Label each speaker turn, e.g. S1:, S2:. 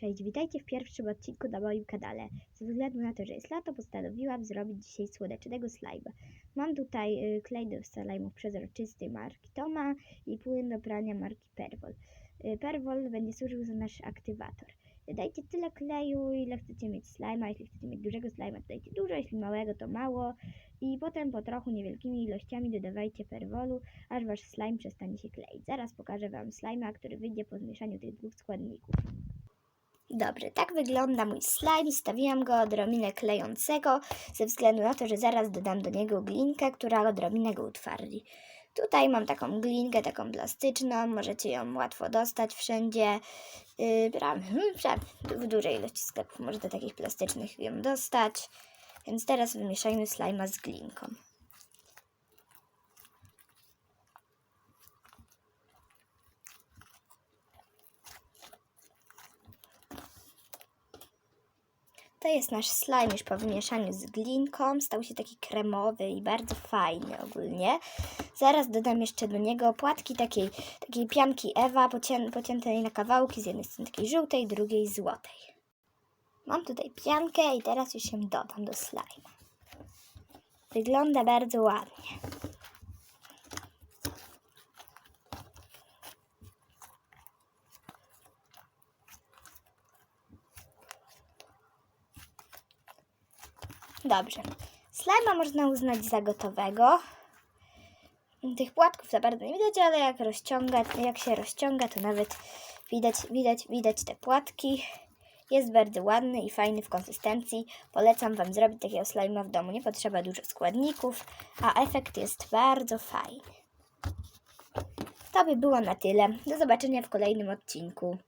S1: Cześć, witajcie w pierwszym odcinku na moim kanale. Ze względu na to, że jest lato, postanowiłam zrobić dzisiaj słonecznego slajma. Mam tutaj y, klej do slajmów przezroczysty marki Toma i płyn do prania marki Perwol. Y, Perwol będzie służył za nasz aktywator. Dajcie tyle kleju, ile chcecie mieć slajma. Jeśli chcecie mieć dużego slajma, to dajcie dużo, jeśli małego, to mało. I potem po trochu niewielkimi ilościami dodawajcie perwolu, aż wasz slime przestanie się kleić. Zaraz pokażę wam slajma, który wyjdzie po zmieszaniu tych dwóch składników. Dobrze, tak wygląda mój slime. Stawiłam go odrobinę klejącego, ze względu na to, że zaraz dodam do niego glinkę, która odrobinę go utwardzi. Tutaj mam taką glinkę, taką plastyczną, możecie ją łatwo dostać wszędzie. Yy, hmm, w dużej ilości sklepów można takich plastycznych ją dostać. Więc teraz wymieszajmy slajma z glinką. To jest nasz slime już po wymieszaniu z glinką. Stał się taki kremowy i bardzo fajny ogólnie. Zaraz dodam jeszcze do niego płatki takiej, takiej pianki Ewa, pocię, pociętej na kawałki, z jednej strony takiej żółtej, drugiej złotej. Mam tutaj piankę i teraz już ją dodam do slime. Wygląda bardzo ładnie. Dobrze. Slajma można uznać za gotowego. Tych płatków za bardzo nie widać, ale jak rozciąga, jak się rozciąga, to nawet widać, widać, widać te płatki. Jest bardzo ładny i fajny w konsystencji. Polecam Wam zrobić takiego slajma w domu. Nie potrzeba dużo składników, a efekt jest bardzo fajny. To by było na tyle. Do zobaczenia w kolejnym odcinku.